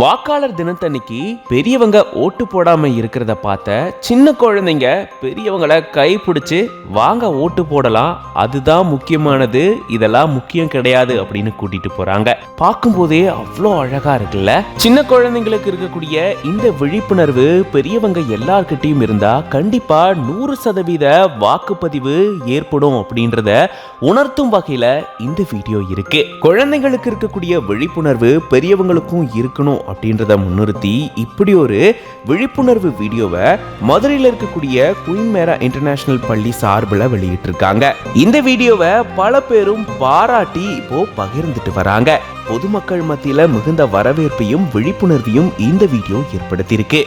வாக்காளர் தினத்தன்னைக்கு பெரியவங்க ஓட்டு போடாம இருக்கிறத பார்த்த சின்ன குழந்தைங்க பெரியவங்கள கைப்பிடிச்சு வாங்க ஓட்டு போடலாம். அதுதான் முக்கியமானது. இதெல்லாம் முக்கியம் கிடையாது. அப்படின்னு கூட்டிட்டு போறாங்க. பார்க்கும்போதே அவ்வளோ அழகா இருக்குல்ல? சின்ன குழந்தைங்களுக்கு இருக்கக்கூடிய இந்த விழிப்புணர்வு பெரியவங்க எல்லார்கிட்டையும் இருந்தா கண்டிப்பா நூறு சதவீத வாக்குப்பதிவு ஏற்படும் அப்படின்றத உணர்த்தும் வகையில இந்த வீடியோ இருக்கு. குழந்தைங்களுக்கு இருக்கக்கூடிய விழிப்புணர்வு பெரியவங்களுக்கும் இருக்கணும் அப்படின்றத முன்னிறுத்தி இப்படி ஒரு விழிப்புணர்வு வீடியோவை மதுரையில் இருக்கக்கூடிய குயின் மேரா இன்டர்நேஷனல் பள்ளி சார்பில் வெளியிட்டிருக்காங்க. இந்த வீடியோவை பல பேரும் பாராட்டி இப்போ பகிர்ந்துட்டு வராங்க. பொதுமக்கள் மத்தியில் மிகுந்த வரவேற்பையும் விழிப்புணர்வையும் இந்த வீடியோ ஏற்படுத்தியிருக்கு.